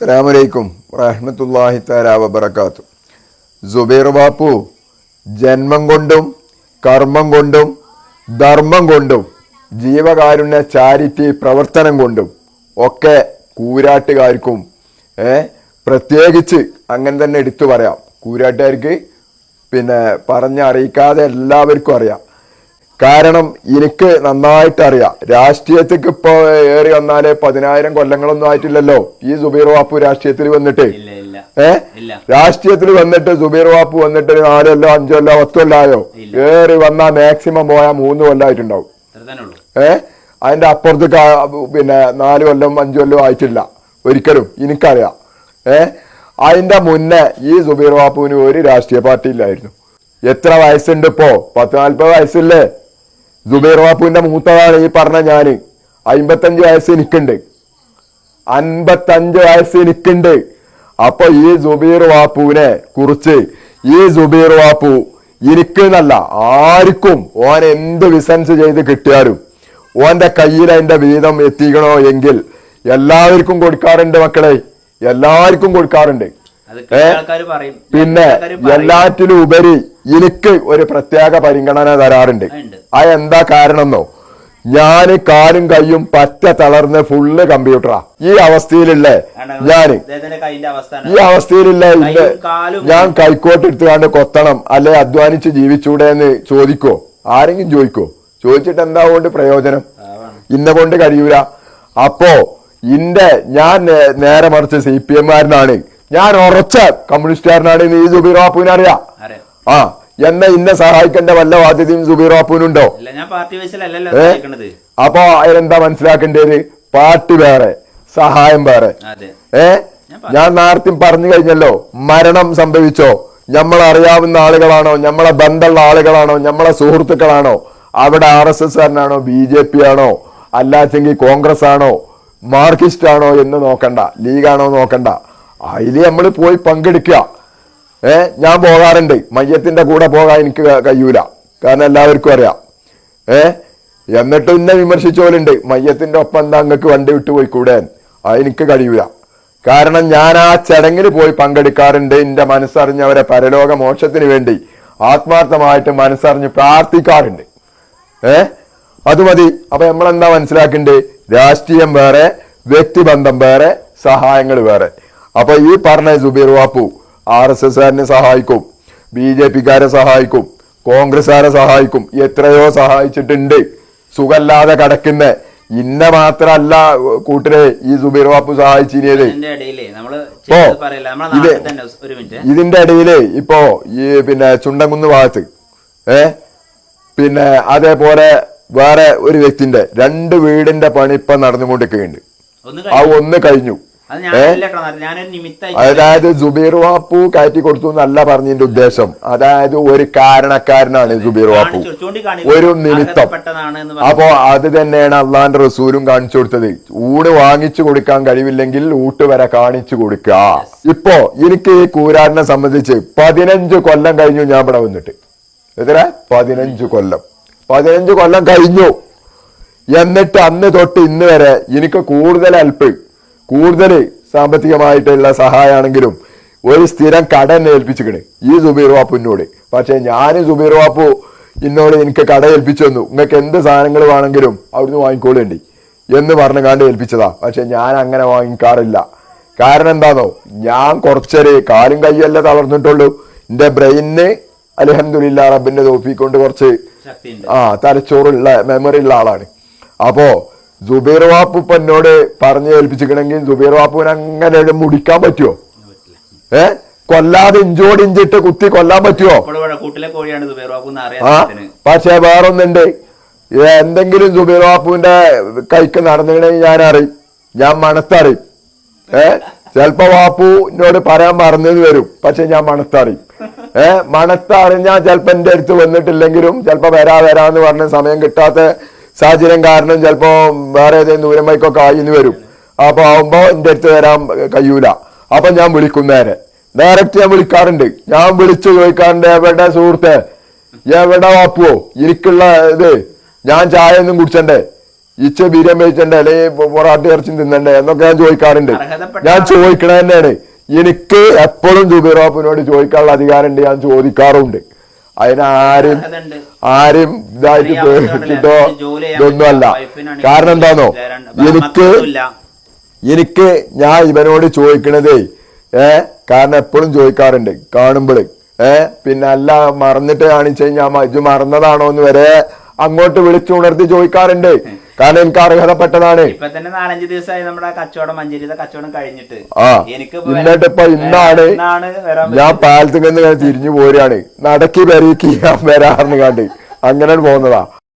അസ്സലാമലൈക്കും റഹ്മത്തുല്ലാഹി താല വബർക്കാത്തു സുബൈർ ബാപ്പു ജന്മം കൊണ്ടും കർമ്മം കൊണ്ടും ധർമ്മം കൊണ്ടും ജീവകാരുണ്യ ചാരിറ്റി പ്രവർത്തനം കൊണ്ടും ഒക്കെ കൂരാട്ടുകാർക്കും ഏ പ്രത്യേകിച്ച് അങ്ങനെ തന്നെ എടുത്തു പറയാം. കൂരാട്ടുകാർക്ക് പിന്നെ പറഞ്ഞറിയിക്കാതെ എല്ലാവർക്കും അറിയാം. കാരണം എനിക്ക് നന്നായിട്ട് അറിയാം. രാഷ്ട്രീയത്തിക്ക് ഇപ്പോ ഏറി വന്നാൽ പതിനായിരം കൊല്ലങ്ങളൊന്നും ആയിട്ടില്ലല്ലോ. ഈ സുബീർ വാപ്പു രാഷ്ട്രീയത്തിൽ വന്നിട്ട്. ഏ? രാഷ്ട്രീയത്തിൽ വന്നിട്ട് സുബീർ വാപ്പു വന്നിട്ട് നാലല്ലോ അഞ്ചല്ലോ പത്തോ കൊല്ലായോ ഇല്ല. ഏറി വന്നാ മാക്സിമം പോയാൽ മൂന്ന് കൊല്ലമായിട്ടുണ്ടാവും ഏ? അതിന്റെ അപ്പുറത്ത് പിന്നെ നാല് കൊല്ലം അഞ്ചു കൊല്ലം ആയിട്ടില്ല. ഒരിക്കലും എനിക്കറിയാം. ഏ? അതിന്റെ മുന്നേ ഈ സുബീർ വാപ്പുവിന് ഒരു രാഷ്ട്രീയ പാർട്ടി ഇല്ലായിരുന്നു. എത്ര വയസ്സുണ്ട് ഇപ്പോ? പത്ത് നാൽപ്പത് വയസ്സില്ലേ? സുബീർ ബാപ്പുവിന്റെ മൂത്തതാണ് ഈ പറഞ്ഞ ഞാൻ. അമ്പത്തഞ്ച് വയസ്സ് എനിക്കുണ്ട്. അൻപത്തഞ്ച് വയസ്സ് എനിക്കുണ്ട്. അപ്പൊ ഈ ജുബീർ വാപ്പുവിനെ കുറിച്ച് ഈ ജുബീർ വാപ്പു എനിക്ക് എന്നല്ല ആർക്കും ഓൻ എന്ത് ബിസിനസ് ചെയ്ത് കിട്ടിയാലും ഓന്റെ കയ്യിൽ അതിന്റെ വീതം എത്തിക്കണോ എങ്കിൽ എല്ലാവർക്കും കൊടുക്കാറുണ്ട് മക്കളെ. എല്ലാവർക്കും കൊടുക്കാറുണ്ട്. പിന്നെ. എല്ലാറ്റിലും ഉപരി എനിക്ക് ഒരു പ്രത്യേക പരിഗണന തരാറുണ്ട്. അത് ആ എന്താ കാരണമെന്നോ? ഞാൻ ഞാൻ കാലും കയ്യും പറ്റ തളർന്ന് ഫുള്ള് കമ്പ്യൂട്ടറാ. ഈ അവസ്ഥയിലില്ലേ? ഞാൻ. ഈ അവസ്ഥയിലില്ലേ? ഇല്ല ഞാൻ കൈക്കോട്ട് എടുത്തുകൊണ്ട് കൊത്തണം. അല്ലെ അധ്വാനിച്ച് ജീവിച്ചൂടെ എന്ന് ചോദിക്കോ? ആരെങ്കിലും ചോദിക്കോ? ചോദിച്ചിട്ട് എന്താ കൊണ്ട് പ്രയോജനം? ഇന്നെ കൊണ്ട് കഴിയൂല. അപ്പോ ഇന്റെ ഞാൻ നേരെ മറിച്ച് സി പി എംകാരനാണ് ഞാൻ ഉറച്ച കമ്മ്യൂണിസ്റ്റുകാരനാണ് ഈ സുബീർ ബാപ്പുവിനെ അറിയാം. ആ എന്നെ ഇന്നെ സഹായിക്കേണ്ട വല്ല ബാധ്യതയും സുബീർ ബാപ്പുവിനുണ്ടോ? ഏ? അപ്പൊ അതിലെന്താ മനസ്സിലാക്കേണ്ടത്? പാർട്ടി വേറെ സഹായം വേറെ. ഏ? ഞാൻ ഞാൻ നേരത്തെ പറഞ്ഞു കഴിഞ്ഞല്ലോ മരണം സംഭവിച്ചോ? നമ്മൾ അറിയാവുന്ന ആളുകളാണോ? നമ്മളെ ബന്ധമുള്ള ആളുകളാണോ? നമ്മളെ സുഹൃത്തുക്കളാണോ? അവിടെ ആർ എസ് എസ് കാരനാണോ? ബി ജെ പി ആണോ അല്ലാച്ചെങ്കിൽ കോൺഗ്രസ് ആണോ മാർക്സിസ്റ്റ് ആണോ എന്ന് നോക്കണ്ട. ലീഗാണോ നോക്കണ്ട. അതിൽ നമ്മൾ പോയി പങ്കെടുക്കുക. ഏ ഞാൻ പോകാറുണ്ട്. മയ്യത്തിന്റെ കൂടെ പോകാൻ എനിക്ക് കഴിയൂല. കാരണം എല്ലാവർക്കും അറിയാം. ഏ എന്നിട്ട് ഇന്നെ വിമർശിച്ചോലുണ്ട് മയ്യത്തിന്റെ ഒപ്പം എന്താ അങ്ങക്ക് വണ്ടി വിട്ടു പോയി കൂടെ അത് എനിക്ക് കഴിയൂല. കാരണം ഞാൻ ആ ചടങ്ങിൽ പോയി പങ്കെടുക്കാറുണ്ട്. എന്റെ മനസ്സറിഞ്ഞവരെ പരലോക മോക്ഷത്തിന് വേണ്ടി ആത്മാർത്ഥമായിട്ട് മനസ്സറിഞ്ഞ് പ്രാർത്ഥിക്കാറുണ്ട്. ഏ അത് മതി. അപ്പൊ നമ്മളെന്താ മനസ്സിലാക്കണ്ടേ? രാഷ്ട്രീയം വേറെ വ്യക്തിബന്ധം വേറെ സഹായങ്ങൾ വേറെ. അപ്പൊ ഈ പറഞ്ഞ സുബീർ വാപ്പു ആർ എസ് എസ്കാരനെ സഹായിക്കും ബി ജെ പിക്കാരെ സഹായിക്കും കോൺഗ്രസ്സുകാരെ സഹായിക്കും എത്രയോ സഹായിച്ചിട്ടുണ്ട്. സുഖല്ലാതെ കിടക്കുന്ന ഇന്ന മാത്രല്ല കൂട്ടരെ ഈ സുബീർ വാപ്പു സഹായിച്ചിരിയത് ഇത് മിനിറ്റ്. ഇതിന്റെ ഇടയിൽ ഇപ്പോ ഈ പിന്നെ ചുണ്ടൻകുന്ന് ഭാഗത്ത് ഏ? പിന്നെ അതേപോലെ വേറെ ഒരു വ്യക്തിന്റെ രണ്ട് വീടിന്റെ പണി ഇപ്പൊ നടന്നുകൊണ്ടിരിക്കുന്നുണ്ട്. ഒന്ന് ആ ഒന്ന് കഴിഞ്ഞു. അതായത് ജുബീർ വാപ്പു കയറ്റി കൊടുത്തു എന്നല്ല പറഞ്ഞതിന്റെ ഉദ്ദേശം. അതായത് ഒരു കാരണക്കാരനാണ് ജുബീർ വാപ്പു. ഒരു നിമിത്തം. അപ്പോ അത് തന്നെയാണ് അള്ളാന്റെ റസൂലും കാണിച്ചു കൊടുത്തത്. ഊട് വാങ്ങിച്ചു കൊടുക്കാൻ കഴിവില്ലെങ്കിൽ ഊട്ട് വരെ കാണിച്ചു കൊടുക്കുക ഇപ്പോ എനിക്ക് ഈ കൂരാടിനെ സംബന്ധിച്ച് പതിനഞ്ച് കൊല്ലം കഴിഞ്ഞു ഞാൻ ഇവിടെ വന്നിട്ട്. എത്ര? പതിനഞ്ച് കൊല്ലം. പതിനഞ്ച് കൊല്ലം കഴിഞ്ഞു. എന്നിട്ട് അന്ന് തൊട്ട് ഇന്ന് വരെ എനിക്ക് കൂടുതൽ ഹെൽപ്പ്. കൂടുതൽ സാമ്പത്തികമായിട്ടുള്ള സഹായമാണെങ്കിലും ഒരു സ്ഥിരം കട ഏൽപ്പിച്ചിക്കണ്. ഈ സുബീർ ബാപ്പുവിനോട് പക്ഷേ ഞാൻ സുബീർ വാപ്പു എന്നോട് എനിക്ക് കട ഏൽപ്പിച്ചു തന്നു. നിങ്ങൾക്ക് എന്ത് സാധനങ്ങൾ വേണമെങ്കിലും അവിടുന്ന് വാങ്ങിക്കോളേണ്ടി എന്ന് പറഞ്ഞു കാണ്ട് ഏൽപ്പിച്ചതാ. പക്ഷെ ഞാൻ അങ്ങനെ വാങ്ങിക്കാറില്ല. കാരണം എന്താണോ ഞാൻ കുറച്ചൊരു കാലും കൈയല്ല തളർന്നിട്ടുള്ളൂ. എന്റെ ബ്രെയിനിന് അലഹമില്ല റബ്ബിന്റെ തോപ്പിക്കൊണ്ട് കൊണ്ട് കുറച്ച് ആ തലച്ചോറുള്ള മെമ്മറി ഉള്ള ആളാണ്. അപ്പോ സുബീർ വാപ്പു ഇപ്പൊ എന്നോട് പറഞ്ഞു ഏൽപ്പിച്ചിക്കണമെങ്കിൽ സുബീർ വാപ്പുവിന് അങ്ങനെ മുടിക്കാൻ പറ്റുമോ ഏ? കൊല്ലാതെ ഇഞ്ചോട് ഇഞ്ചിട്ട് കുത്തി കൊല്ലാൻ പറ്റുമോ ആ പക്ഷെ വേറൊന്നുണ്ട്. എന്തെങ്കിലും സുബീർ വാപ്പുവിന്റെ കൈക്ക് നടന്നിട്ടുണ്ടെങ്കിൽ ഞാൻ അറിയും. ഞാൻ മനസ്സറിയും. ഏ ചിലപ്പോ വാപ്പുവിനോട് പറയാൻ മറന്നത് വരും. പക്ഷെ ഞാൻ മണത്തറിയും ഏ മണത്തറിഞ്ഞാൽ ചിലപ്പോ എന്റെ അടുത്ത് വന്നിട്ടില്ലെങ്കിലും ചിലപ്പോ വരാ വരാന്ന് പറഞ്ഞ സമയം കിട്ടാത്ത സാഹചര്യം കാരണം ചിലപ്പോ വേറെ ഏതെങ്കിലും ദൂരം ബൈക്കൊക്കെ ആയിന്ന് വരും. അപ്പൊ ആവുമ്പോ എന്റെ അടുത്ത് വരാൻ കഴിയൂല. അപ്പൊ ഞാൻ വിളിക്കും നേരെ. ഡയറക്റ്റ് ഞാൻ വിളിക്കാറുണ്ട്. ഞാൻ വിളിച്ചു ചോദിക്കാറുണ്ട് എവിടെ സുഹൃത്തെ? എവിടെ വാപ്പുവോ? എനിക്കുള്ള ഇത്. ഞാൻ ചായ ഒന്നും കുടിച്ചണ്ടേ? ഇച്ച ബീരം വെച്ചിട്ടുണ്ട് അല്ലെങ്കിൽ പൊറാട്ട ഇറച്ചി തിന്നണ്ടേ? എന്നൊക്കെ ഞാൻ ചോദിക്കാറുണ്ട്. ഞാൻ ചോദിക്കണ തന്നെയാണ്. എനിക്ക് എപ്പോഴും ജുബിറോപ്പിനോട് ചോദിക്കാനുള്ള അധികാരമുണ്ട് ഞാൻ ചോദിക്കാറുണ്ട് അതിനാരും. ആരും ഇതായിട്ട് പേടിച്ചിട്ടോ ഇതൊന്നുമല്ല. കാരണം എന്താണോ എനിക്ക് എനിക്ക് ഞാൻ ഇവനോട് ചോദിക്കണതേ ഏ കാരണം എപ്പോഴും ചോദിക്കാറുണ്ട് കാണുമ്പോൾ ഏ പിന്നെ അല്ല മറന്നിട്ട് കാണിച്ചു കഴിഞ്ഞാൽ ഇത് മറന്നതാണോ എന്ന് വരെ അങ്ങോട്ട് വിളിച്ചുണർത്തി ചോദിക്കാറുണ്ട്. കാരണം എനിക്ക് അർഹതപ്പെട്ടതാണ്. ഇപ്പൊ തന്നെ നാലഞ്ച് ദിവസമായി നമ്മുടെ കച്ചവടം മഞ്ചേരിയുടെ കച്ചവടം കഴിഞ്ഞിട്ട്. ആ എനിക്ക് എന്നിട്ട് ഇപ്പൊ ഇന്നാണ് ഞാൻ പാലത്തിൽ നിന്ന് തിരിഞ്ഞു പോരുകയാണ്. നടക്കി പെരക്കി ഞാൻ വരാറിന് കണ്ട്. അങ്ങനെ പോകുന്നതാ.